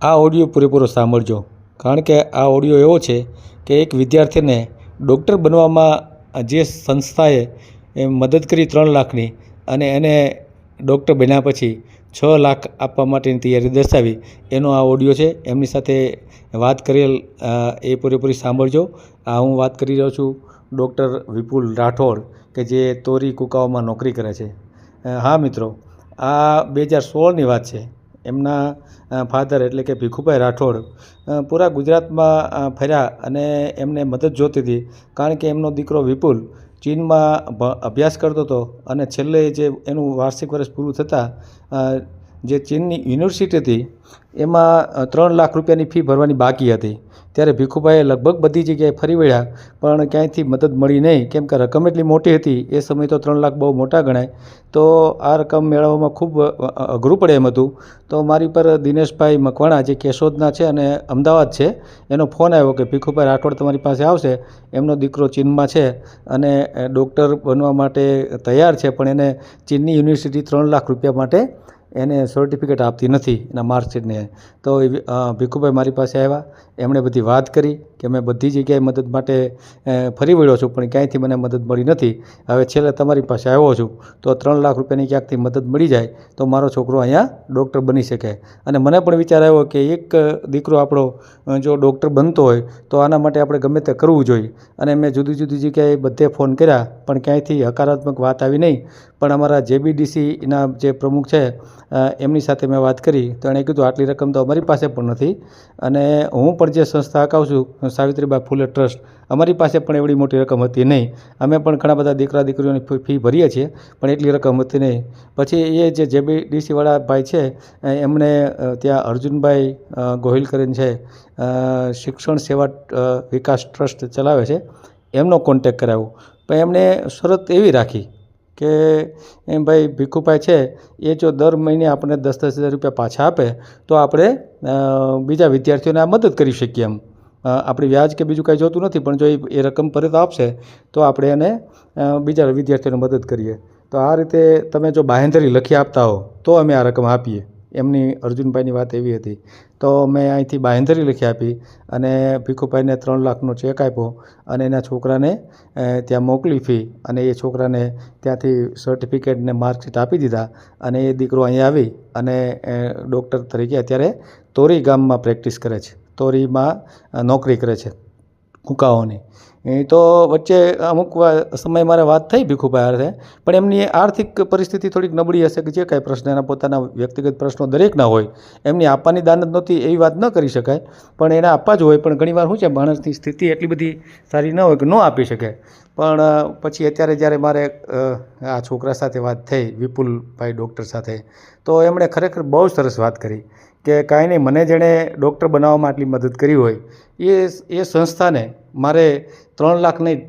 આ ઓડિયો પૂરેપૂરો સાંભળજો, કારણ કે આ ઓડિયો એવો છે કે એક વિદ્યાર્થીને ડૉક્ટર બનવામાં જે સંસ્થાએ એ મદદ કરી ત્રણ લાખની અને એને ડૉક્ટર બન્યા પછી છ લાખ આપવા માટેની તૈયારી દર્શાવી, એનો આ ઓડિયો છે. એમની સાથે વાત કરેલ એ પૂરેપૂરી સાંભળજો. આ હું વાત કરી રહ્યો છું ડૉક્ટર વિપુલ રાઠોડ, કે જે તોરી કુકાઓમાં નોકરી કરે છે. હા મિત્રો, આ બે હજાર સોળની વાત છે. એમના ફાધર એટલે કે ભીખુભાઈ રાઠોડ પૂરા ગુજરાતમાં ફર્યા અને એમને મદદ જોતી હતી. કારણ કે એમનો દીકરો વિપુલ ચીનમાં અભ્યાસ કરતો હતો અને છેલ્લે જે એનું વાર્ષિક વર્ષ પૂરું થતાં જે ચીનની યુનિવર્સિટી હતી એમાં ત્રણ લાખ રૂપિયાની ફી ભરવાની બાકી હતી. ત્યારે ભીખુભાઈએ લગભગ બધી જગ્યાએ ફરી વળ્યા, પણ ક્યાંયથી મદદ મળી નહીં. કેમ કે રકમ એટલી મોટી હતી, એ સમયે તો ત્રણ લાખ બહુ મોટા ગણાય. તો આ રકમ મેળવવામાં ખૂબ અઘરું પડે એમ હતું. તો મારી પર દિનેશભાઈ મકવાણા, જે કેશોદના છે અને અમદાવાદ છે, એનો ફોન આવ્યો કે ભીખુભાઈ રાઠોડ તમારી પાસે આવશે. એમનો દીકરો ચીનમાં છે અને ડૉક્ટર બનવા માટે તૈયાર છે, પણ એને ચીનની યુનિવર્સિટી ત્રણ લાખ રૂપિયા માટે એને સર્ટિફિકેટ આપતી નથી એના માર્કશીટને તો ભીખુભાઈ મારી પાસે આવ્યા, એમણે બધી વાત કરી કે મેં બધી જગ્યાએ મદદ માટે ફરી વળ્યો છું, પણ ક્યાંયથી મને મદદ મળી નથી. હવે છેલ્લે તમારી પાસે આવ્યો છું, તો ત્રણ લાખ રૂપિયાની ક્યાંકથી મદદ મળી જાય, તો મારો છોકરો અહીંયા ડૉક્ટર બની શકે. અને મને પણ વિચાર આવ્યો કે એક દીકરો આપણો જો ડૉક્ટર બનતો હોય, તો આના માટે આપણે ગમે તે કરવું જોઈએ. અને મેં જુદી જુદી જગ્યાએ બધે ફોન કર્યા, પણ ક્યાંયથી હકારાત્મક વાત આવી નહીં. પણ અમારા જેબીડીસીના જે પ્રમુખ છે એમની સાથે મેં વાત કરી, તો એણે કીધું, આટલી રકમ તો અમારી પાસે પણ નથી. અને હું પણ જે સંસ્થા હકાવું છું સાવિત્રીબાઈ ફૂલે ટ્રસ્ટ. અમારી પાસે પણ એવડી મોટી રકમ હતી નહીં. અમે પણ ઘણા બધા દીકરા દીકરીઓની ફી- ભરીએ છીએ, પણ એટલી રકમ હતી નહીં. પછી એ જે જેબીડીસીવાળા ભાઈ છે એમણે ત્યાં અર્જુનભાઈ ગોહિલ કરીને છે શિક્ષણ સેવા વિકાસ ટ્રસ્ટ ચલાવે છે, એમનો કોન્ટેક કરાવ્યો. પણ એમણે શરત એવી રાખી કે એમ ભાઈ ભીખુભાઈ છે, એ જો દર મહિને આપણને દસ દસ હજાર રૂપિયા પાછા આપે, તો આપણે બીજા વિદ્યાર્થીઓને આ મદદ કરી શકીએ એમ. આપણે વ્યાજ કે બીજું કાંઈ જોતું નથી, પણ જો એ રકમ પરત આપશે, તો આપણે એને બીજા વિદ્યાર્થીઓને મદદ કરીએ. તો આ રીતે તમે જો બાહેંધરી લખી આપતા હો, તો અમે આ રકમ આપીએ. એમની અર્જુનભાઈની વાત એવી હતી. તો મેં અહીંથી બાહેંધરી લખી આપી અને ભીખુભાઈને ત્રણ લાખનો ચેક આપ્યો અને એના છોકરાને ત્યાં મોકલી ફી અને એ છોકરાને ત્યાંથી સર્ટિફિકેટ ને માર્કશીટ આપી દીધા અને એ દીકરો અહીંયા આવી અને ડૉક્ટર તરીકે અત્યારે તોરી ગામમાં પ્રેક્ટિસ કરે છે. તોરીમાં નોકરી કરે છે કુકાઓની. એ તો વચ્ચે અમુક સમય મારે વાત થઈ ભીખુભાઈ સાથે પણ એમની આર્થિક પરિસ્થિતિ થોડીક નબળી હશે કે જે કાંઈ પ્રશ્ન, એના પોતાના વ્યક્તિગત પ્રશ્નો દરેકના હોય. એમની આપવાની દાનત નહોતી, એવી વાત ન કરી શકાય. પણ એને આપવા જ હોય, પણ ઘણીવાર શું છે, માણસની સ્થિતિ એટલી બધી સારી ન હોય કે ન આપી શકે. પણ પછી અત્યારે જ્યારે મારે આ છોકરા સાથે વાત થઈ, વિપુલભાઈ ડૉક્ટર સાથે, તો એમણે ખરેખર બહુ સરસ વાત કરી. કે કાંઈ નહીં, મને જેણે ડૉક્ટર બનાવવામાં આટલી મદદ કરી હોય, એ એ સંસ્થાને મારે ત્રણ લાખ નહીં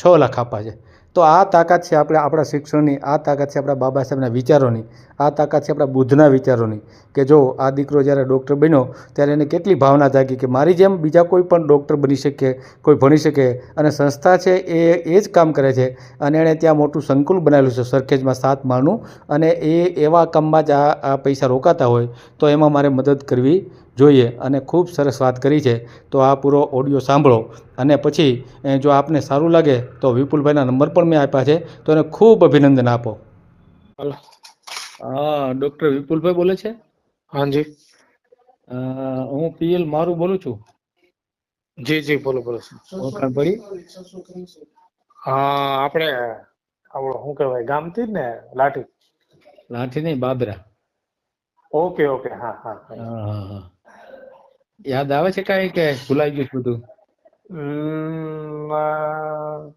છ લાખ આપવા છે. તો આ તાકાત છે આપણે આપણા શિક્ષણની, આ તાકાત છે આપણા બાબા સાહેબના વિચારોની, આ તાકાત છે આપણા બુદ્ધના વિચારોની કે જો આ દીકરો જ્યારે ડૉક્ટર બન્યો, ત્યારે એને કેટલી ભાવના જાગી કે મારી જેમ બીજા કોઈ પણ ડૉક્ટર બની શકે, કોઈ ભણી શકે અને સંસ્થા છે એ એ જ કામ કરે છે અને એણે ત્યાં મોટું સંકુલ બનાવેલું છે, સરખેજમાં સાત માળનું અને એ એવા કામમાં જ આ પૈસા રોકાતા હોય, તો એમાં મારે મદદ કરવી જોઈએ અને ખૂબ સરસ વાત કરી છે તો આ પૂરો ઓડિયો સાંભળો. અને પછી જો આપને સારું લાગે તો વિપુલભાઈના નંબર પણ મેં આપ્યા છે તો એને ખૂબ અભિનંદન આપો. હા ડૉક્ટર વિપુલભાઈ બોલે છે? હાજી. હું પીએલ મારું બોલું છું? જી જી બોલો બોલો ઓળખાણ પડી હા આપણે આપણો શું કહેવાય ગામથી જ ને લાઠી. લાઠી નહીં બાબરા. ઓકે ઓકે હા હા હા. હા હા હા. યાદ આવે છે કઈ કે ભૂલાઈ ગયું છે બધું? ઉમ, આ,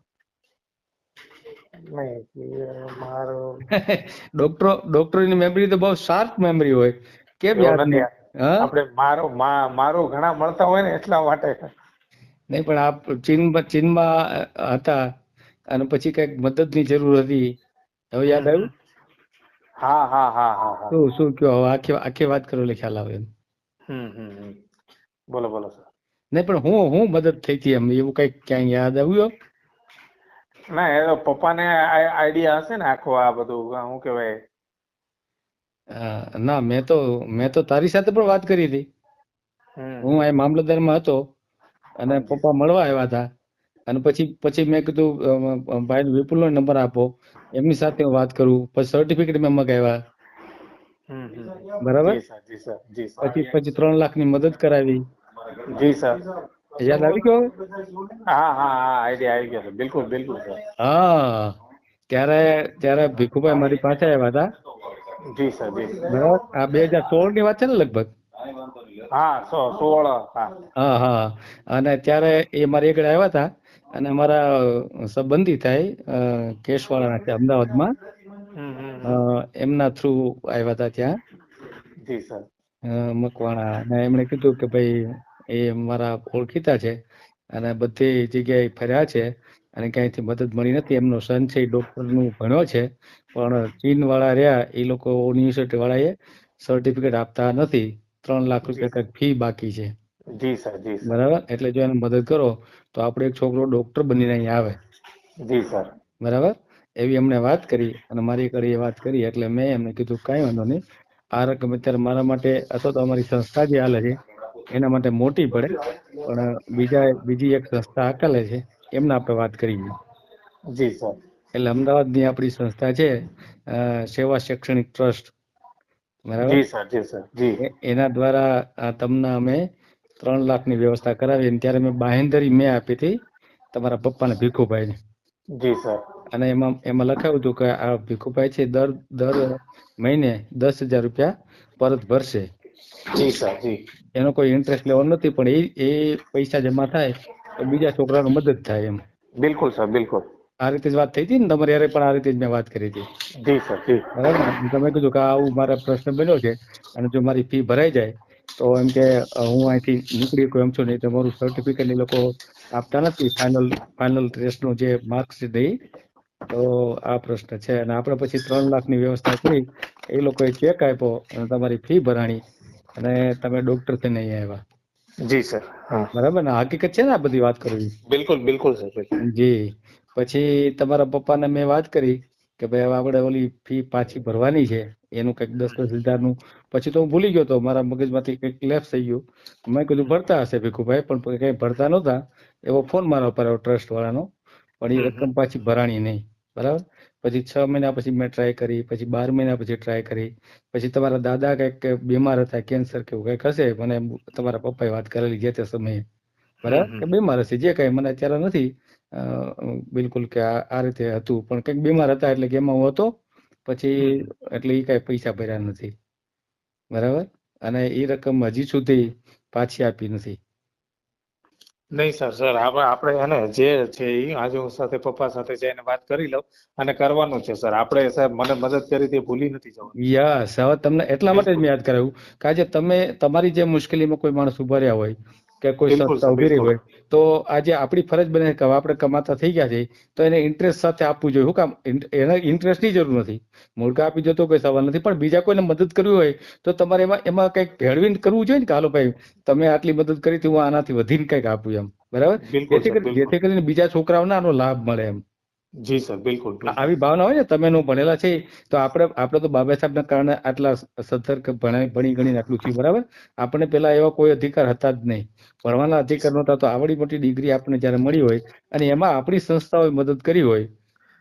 નહીં એ મારું ડોક્ટરો ડોક્ટરોની મેમરી તો બહુ શાર્પ મેમરી હોય. કેમ એવું યાદ નથી. નહીં? હા? આપણે મારો મા- ઘણા મળતા હોય ને એટલા માટે. નહીં પણ આપ ચીનમાં ચીનમાં હતા. અને પછી કંઈક મદદની જરૂર હતી. હવે યાદ આવ્યું? હા હા હા હા શું શું કયો હવે આખી આખી વાત કરો એટલે ખ્યાલ આવે હમ હમ હમ. બોલો બોલો સર નહીં પણ હું હું મદદ થઈ હતી એમ એવું કઈ ક્યાંય યાદ આવ્યું ના એ તો પપ્પાને આઈડિયા હશે ને આખો આ બધું શું કહેવાય. ના મેં તો મેં તો તારી સાથે પણ વાત કરી હતી. હું આ મામલતદારમાં હતો અને પપ્પા મળવા આવ્યા હતા. અને પછી પછી મેં કીધું ભાઈ વિપુલનો નંબર આપો. એમની સાથે હું વાત કરું. પછી સર્ટિફિકેટ મેં મગાવ્યા. બરાબર? પછી પછી ત્રણ લાખની મદદ કરાવી. જી સર. યાદ આવી ગયો? હા હા હા આઈડિયા આવી ગયો બિલકુલ બિલકુલ સર. હા. ત્યારે ત્યારે ભીખુભાઈ મારી પાસે આવ્યા હતા. જી સર જી બરાબર? આ બે હજાર સોળની વાત છે ને લગભગ? હા સો સોળ હા. હા હા. અને ત્યારે એ મારી આગળ આવ્યા હતા. અને મારા સંબંધી થાય કેશવાળા કેશવાળાના છે અમદાવાદમાં. એમના થ્રુ આવ્યા હતા ત્યાં. જી સર. મકવાણા. અને એમણે કીધું કે ભાઈ એ મારા ઓળખીતા છે. અને બધી જગ્યાએ ફર્યા છે અને ક્યાંયથી મદદ મળી નથી. એમનો સન છે એ ડોક્ટરનું ભણ્યો છે. પણ ચીન વાળા રહ્યા એ લોકો યુનિવર્સિટી વાળાએ સર્ટિફિકેટ આપતા નથી. ત્રણ લાખ રૂપિયા કંઈક ફી બાકી છે. જી સર જી બરાબર? એટલે જો એને મદદ કરો તો આપણો એક છોકરો ડોક્ટર બનીને અહીંયા આવે. જી સર. બરાબર? એવી એમણે વાત કરી અને મારી ઘરે વાત કરી એટલે મેં એમને કીધું કાંઈ વાંધો નહીં. આ રકમ અત્યારે મારા માટે અથવા તો અમારી સંસ્થા જે હાલે છે એના માટે મોટી પડે પણ બીજા બીજી એક સંસ્થા આકાલે છે એમને આપણે વાત કરીએ. જી સર. એટલે અમદાવાદની આપણી સંસ્થા છે સેવા શૈક્ષણિક ટ્રસ્ટ. બરાબર? જી સર જી સર જી. એના દ્વારા તમને અમે ત્રણ લાખની વ્યવસ્થા કરાવી અને ત્યારે મેં બાહેંધરી મેં આપી હતી તમારા પપ્પાને ભીખુભાઈને. જી સર. અને એમાં એમાં લખાયું હતું કે આ ભીખુભાઈ છે દર દર મહિને દસ હજાર રૂપિયા પરત ભરશે. જી સર જી. એનો કોઈ ઇન્ટરેસ્ટ લેવાનો નથી પણ એ એ પૈસા જમા થાય તો બીજા છોકરાનો મદદ થાય એમ. બિલકુલ સર બિલકુલ. આ રીતે જ વાત થઈ હતી ને તમારી યારે પણ આ રીતે જ મેં વાત કરી હતી. જી સર જી. બરાબર તમે કીધું કે આવું મારા પ્રશ્ન બન્યો છે અને જો મારી ફી ભરાઈ જાય તો એમ કે હું અહીંથી નીકળી શકું એમ છું નહીં તો મારું સર્ટિફિકેટ એ લોકો આપતા નથી ફાઇનલ ફાઇનલ ટેસ્ટનું જે માર્કશીટ એ તો. આ પ્રશ્ન છે અને આપણે પછી ત્રણ લાખની વ્યવસ્થા કરી એ લોકોએ ચેક આપ્યો અને તમારી ફી ભરાણી. અને તમે ડોક્ટર થઈને અહીંયા આવ્યા. જી સર. બરાબર ને? હકીકત છે ને આ બધી વાત કરવી? બિલકુલ બિલકુલ સર. જી. પછી તમારા પપ્પાને મેં વાત કરી કે ભાઈ હવે આપણે ઓલી ફી પાછી ભરવાની છે. એનું કંઈક દસ દસ હજારનું. પછી તો હું ભૂલી ગયો તો મારા મગજમાંથી કંઈક લેફ થઈ ગયું. મેં કીધું ભરતા હશે ભીખુભાઈ પણ કઈ ભરતા નહોતા. એવો ફોન મારા ઉપર આવ્યો ટ્રસ્ટ વાળાનો. પણ એ. રકમ પાછી ભરાણી નહીં. બરાબર? પછી છ મહિના પછી મેં ટ્રાય કરી પછી બાર મહિના પછી ટ્રાય કરી પછી તમારા દાદા કંઈક બીમાર હતા કેન્સર કેવું કંઈક હશે મને તમારા પપ્પાએ વાત કરેલી જે તે સમયે. બરાબર? કે બીમાર હશે જે કઈ મને અત્યારે નથી બિલકુલ કે આ આ રીતે હતું પણ કંઈક બીમાર હતા એટલે કે એમાં હું હતો પછી એટલે એ કાંઈ પૈસા ભર્યા નથી. બરાબર? અને એ રકમ હજી સુધી પાછી આપી નથી. નહીં સર સર, આપણે આપણે એને જે છે એ આજે હું સાથે પપ્પા સાથે જઈને વાત કરી લઉં અને કરવાનું છે સર. આપણે સાહેબ મને મદદ કરી તે ભૂલી નથી જવું યસ, હવે તમને એટલા માટે જ મેં યાદ કરાવ્યું કે તમે, તમારી જે મુશ્કેલીમાં કોઈ માણસ ઊભા રહ્યા હોય કે કોઈ સંસ્થા ઊભી રહી હોય તો આજે આપણી ફરજ બને કે આપણે કમાતા થઈ ગયા છે તો એને ઇન્ટરેસ્ટ સાથે આપવું જોઈએ. શું કામ એને ઇન્ટરેસ્ટની જરૂર નથી. મૂળકા આપી જતો કોઈ સવાલ નથી પણ બીજા કોઈને મદદ કરવી હોય તો તમારે એમાં એમાં કંઈક ભેળવીને કરવું જોઈએ ને કે હાલો ભાઈ તમે આટલી મદદ કરી હતી હું આનાથી વધીને કંઈક આપું એમ. બરાબર? જેથી કરીને બીજા છોકરાઓને આનો લાભ મળે એમ. જી સર બિલકુલ આવી ભાવના હોય ને તમે નું ભણેલા છે તો આપણે આપણે તો બાબા સાહેબના કારણે આટલા સતર્ક ભણી ગણીને આટલું થયું બરાબર? આપણે પેલા એવા કોઈ અધિકાર હતા જ નહીં. ભણવાના અધિકાર નહોતા તો આવડી મોટી ડિગ્રી આપણને જ્યારે મળી હોય અને એમાં આપણી સંસ્થાઓએ મદદ કરી હોય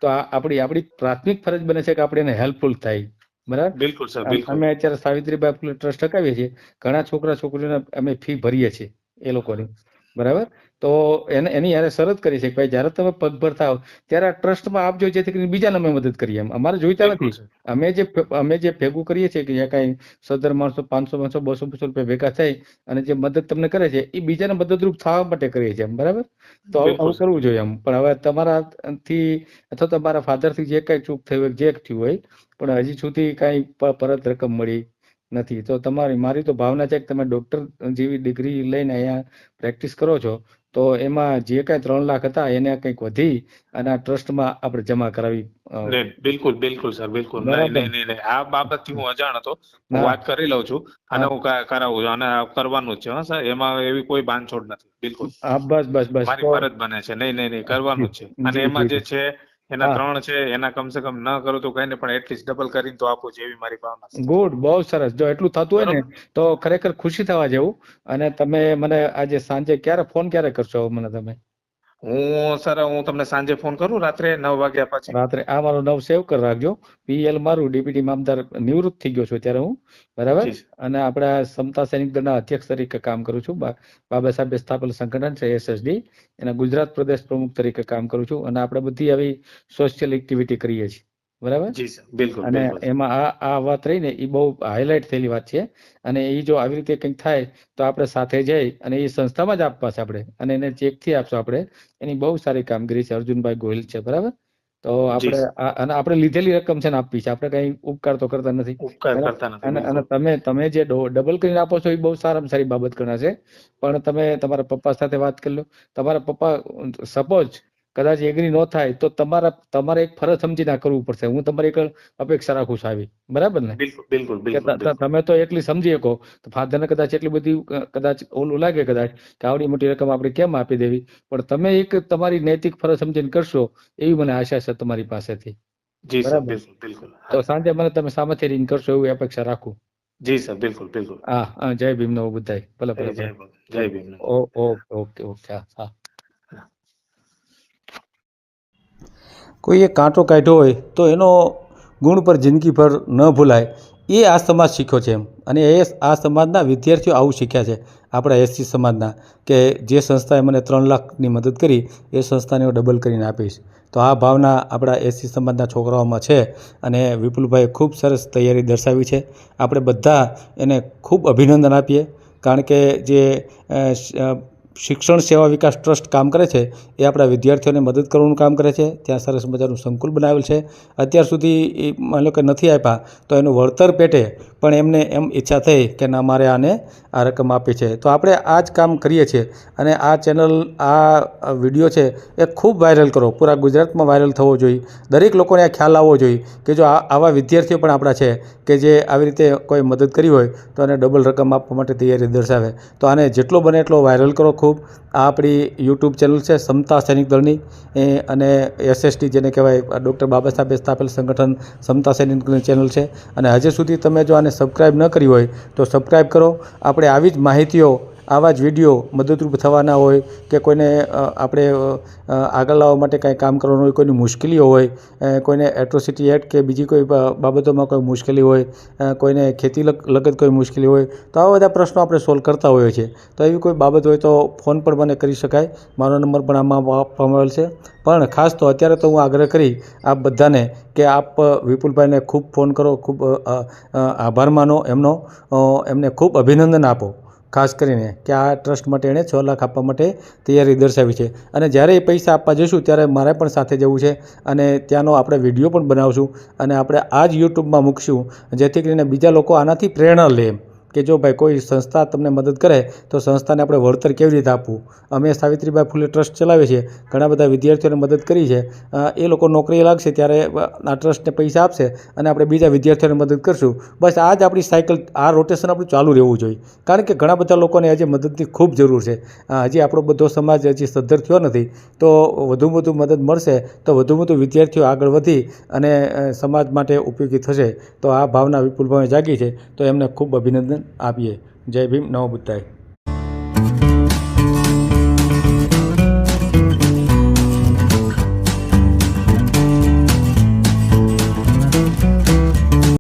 તો આ આપણી આપણી પ્રાથમિક ફરજ બને છે કે આપણે એને હેલ્પફુલ થાય. બરાબર? બિલકુલ સર બિલકુલ. અમે અત્યારે સાવિત્રીબાઈ ફૂલે ટ્રસ્ટ ટકાવીએ છીએ. ઘણા છોકરા છોકરીઓને અમે ફી ભરીએ છીએ એ લોકોની. બરાબર? તો એને એની યારે શરત કરી છે કે ભાઈ જ્યારે તમે પગભર થાવ ત્યારે આ ટ્રસ્ટમાં આપજો જેથી કરીને બીજાને અમે મદદ કરીએ. અમારે જોઈતા નથી. અમે જે અમે જે ભેગું કરીએ છીએ કે જ્યાં કાંઈ સદર માણસો પાંચસો પાંચસો બસો બસો રૂપિયા ભેગા થાય અને જે મદદ તમને કરે છે એ બીજાને મદદરૂપ થવા માટે કરીએ છીએ બરાબર? તો આવું કરવું જોઈએ એમ. પણ હવે તમારાથી અથવા તમારા ફાધરથી જે કાંઈ ચૂક થયું હોય જે થયું હોય પણ હજી સુધી કાંઈ પરત રકમ મળી નથી. તો તમારી મારી તો ભાવના છે કે તમે ડોક્ટર જેવી ડિગ્રી લઈને અહીંયા પ્રેક્ટિસ કરો છો તો એમાં જે કાંઈ ત્રણ લાખ હતા એને કંઈક વધી અને આ ટ્રસ્ટમાં આપણે જમા કરાવી બિલકુલ બિલકુલ સર બિલકુલ. આ બાબતથી હું અજાણ હતો. હું વાત કરી લઉં છું અને હું. કરાવું છું અને કરવાનું જ છે હા સર. એમાં એવી કોઈ બાંધછોડ નથી. બિલકુલ. બસ બસ બસ. મારી ફરજ બને છે. નહીં નહીં નહીં કરવાનું જ છે. અને એમાં જે. છે એના ત્રણ છે એના કમસે કમ ન કરું તો કઈ પણ એટલીસ્ટ ડબલ કરીને તો આપું જેવી મારી ભાવના છે. ગુડ બહુ સરસ. જો એટલું થતું હોય ને તો ખરેખર ખુશી થવા જેવું. અને તમે મને આજે સાંજે ક્યારે ફોન ક્યારે કરશો મને તમે? હું સર હું તમને સાંજે ફોન કરું રાત્રે નવ વાગ્યા પછી. રાત્રે આ મારો નવ સેવ કરી રાખજો. પીએલ મારું ડીપીટી મામદાર નિવૃત્ત થઈ ગયો છું ત્યારે હું. બરાબર? અને આપણા સમતા સૈનિક દળના અધ્યક્ષ તરીકે કામ કરું છું. બાબા સાહેબ સ્થાપેલ સંગઠન છે એસએસડી એના ગુજરાત પ્રદેશ પ્રમુખ તરીકે કામ કરું છું. અને આપણે બધી આવી સોશિયલ એક્ટિવિટી કરીએ છીએ. બરાબર? બિલકુલ અને એમાં આ આ વાત રહી ને એ બહુ હાઇલાઇટ થયેલી વાત છે. અને એ જો આવી રીતે કંઈક થાય તો આપણે સાથે જઈ અને એ સંસ્થામાં જ આપવા છે આપણે. અને એને ચેકથી આપશું આપણે. એની બહુ સારી કામગીરી છે અર્જુનભાઈ ગોહિલ છે બરાબર? તો આપણે આ- અને આપણે લીધેલી રકમ છે ને આપવી છે. આપણે કઈ ઉપકાર તો કરતા નથી. ઉપકાર. કરતા નથી અને અને તમે તમે જે ડબલ કરીને આપો છો એ બહુ સારામાં સારી બાબત ગણાશે. પણ તમે તમારા પપ્પા સાથે વાત કરી લો. તમારા પપ્પા સપોઝ કદાચ એગ્રી ન થાય તો તમારા તમારે એક ફરજ સમજીને કરવું પડશે. હું તમારી એક અપેક્ષા રાખું છું આવી. બરાબર ને? બિલકુલ બિલકુલ. તમે તો એટલી સમજી શકો. તો ફાધરને કદાચ એટલી બધી કદાચ ઓલું લાગે કદાચ કે આવડી મોટી રકમ આપણે કેમ આપી દેવી? પણ તમે એક તમારી નૈતિક ફરજ સમજીને કરશો એવી મને આશા છે તમારી પાસેથી. જી સર બિલકુલ બિલકુલ. તો સાંજે મને તમે સામેથી રિંગ કરશો એવી અપેક્ષા રાખું. જી સર બિલકુલ બિલકુલ. હા હા જય ભીમ નવ બુદ્ધાય ભલે. ભલે જય ભીમ ઓકે ઓકે ઓકે હા. કોઈએ કાંટો કાઢ્યો હોય તો એનો ગુણ પર જિંદગીભર ન ભૂલાય. એ આ સમાજ શીખ્યો છે એમ. અને એ આ સમાજના વિદ્યાર્થીઓ આવું શીખ્યા છે. આપણા એસસી સમાજના કે જે સંસ્થાએ મને ત્રણ લાખની મદદ કરી, એ સંસ્થાને હું ડબલ કરીને આપીશ. તો આ ભાવના આપણા એસસી સમાજના છોકરાઓમાં છે અને વિપુલભાઈએ ખૂબ સરસ તૈયારી દર્શાવી છે. આપણે બધા એને ખૂબ અભિનંદન આપીએ. કારણ કે જે શિક્ષણ સેવા વિકાસ ટ્રસ્ટ કામ કરે છે, એ આપણા વિદ્યાર્થીઓને મદદ કરવાનું કામ કરે છે. ત્યાં સરસ મજાનું સંકુલ બનાવેલ છે. અત્યાર સુધી એ માની લો કે નથી આપ્યા, તો એનું વળતર પેટે પણ એમને એમ ઈચ્છા થઈ કે ના, મારે આને આ રકમ આપી છે. તો આપણે આ જ કામ કરીએ છીએ અને આ ચેનલ, આ વીડિયો છે એ ખૂબ વાયરલ કરો. પૂરા ગુજરાતમાં વાયરલ થવો જોઈએ. દરેક લોકોને આ ખ્યાલ આવવો જોઈએ કે જો આવા વિદ્યાર્થીઓ પણ આપણા છે કે જે આવી રીતે કોઈ મદદ કરી હોય તો એને ડબલ રકમ આપવા માટે તૈયારી દર્શાવે. તો આને જેટલો બને એટલો વાયરલ કરો ખૂબ. આ આપણી યુટ્યુબ ચેનલ છે સમતા સૈનિક દળની. અને એસએસટી જેને કહેવાય ડૉક્ટર બાબા સાહેબે સ્થાપેલ સંગઠન સમતા સૈનિક દળની ચેનલ છે. અને હજી સુધી તમે જો આને સબસ્ક્રાઈબ ન કરી હોય, તો સબસ્ક્રાઈબ કરો. આપણે આવી જ માહિતીઓ આવા જ વીડિયો મદદરૂપ થવાના હોય કે કોઈને આપણે આગળ લાવવા માટે કાંઈ કામ કરવાનું હોય, કોઈની મુશ્કેલીઓ હોય કોઈને એટ્રોસિટી એક્ટ કે બીજી કોઈ બાબતોમાં કોઈ મુશ્કેલી હોય કોઈને ખેતી લગ- લગત કોઈ મુશ્કેલી હોય, તો આવા બધા પ્રશ્નો આપણે સોલ્વ કરતા હોઈએ છીએ. તો એવી કોઈ બાબત હોય તો ફોન પણ મને કરી શકાય. મારો નંબર પણ આમાં આપવામાં આવેલ છે. પણ ખાસ તો અત્યારે તો હું આગ્રહ કરી આપ બધાને કે આપ વિપુલભાઈને ખૂબ ફોન કરો, ખૂબ આભાર માનો એમનો. એમને ખૂબ અભિનંદન આપો. ખાસ કરીને કે આ ટ્રસ્ટ માટે એણે છ લાખ આપવા માટે તૈયારી દર્શાવી છે. અને જ્યારે એ પૈસા આપવા જઈશું, ત્યારે મારે પણ સાથે જવું છે અને ત્યાંનો આપણે વીડિયો પણ બનાવશું અને આપણે આ જ યુટ્યુબમાં મૂકશું, જેથી કરીને બીજા લોકો આનાથી પ્રેરણા લે. કે જો ભાઈ કોઈ સંસ્થા તમને મદદ કરે, તો સંસ્થાને આપણે વળતર કેવી રીતે આપવું? અમે સાવિત્રીબાઈ ફૂલે ટ્રસ્ટ ચલાવીએ છીએ ઘણા બધા વિદ્યાર્થીઓને મદદ કરી છે. એ લોકો નોકરીએ લાગશે ત્યારે આ ટ્રસ્ટને પૈસા આપશે અને આપણે બીજા વિદ્યાર્થીઓને મદદ કરશું. બસ આ જ આપણી સાયકલ, આ રોટેશન આપણું ચાલુ રહેવું જોઈએ. કારણ કે ઘણા બધા લોકોને હજી મદદની ખૂબ જરૂર છે. હજી આપણો બધો સમાજ હજી સદ્ધર થયો નથી. તો વધુમાં વધુ મદદ મળશે, તો વધુમાં વધુ વિદ્યાર્થીઓ આગળ વધી અને સમાજ માટે ઉપયોગી થશે. તો આ ભાવના વિપુલભાઈ જાગી છે. તો એમને ખૂબ અભિનંદન. આપીએ. જય ભીમ. નમો બુદ્ધાય.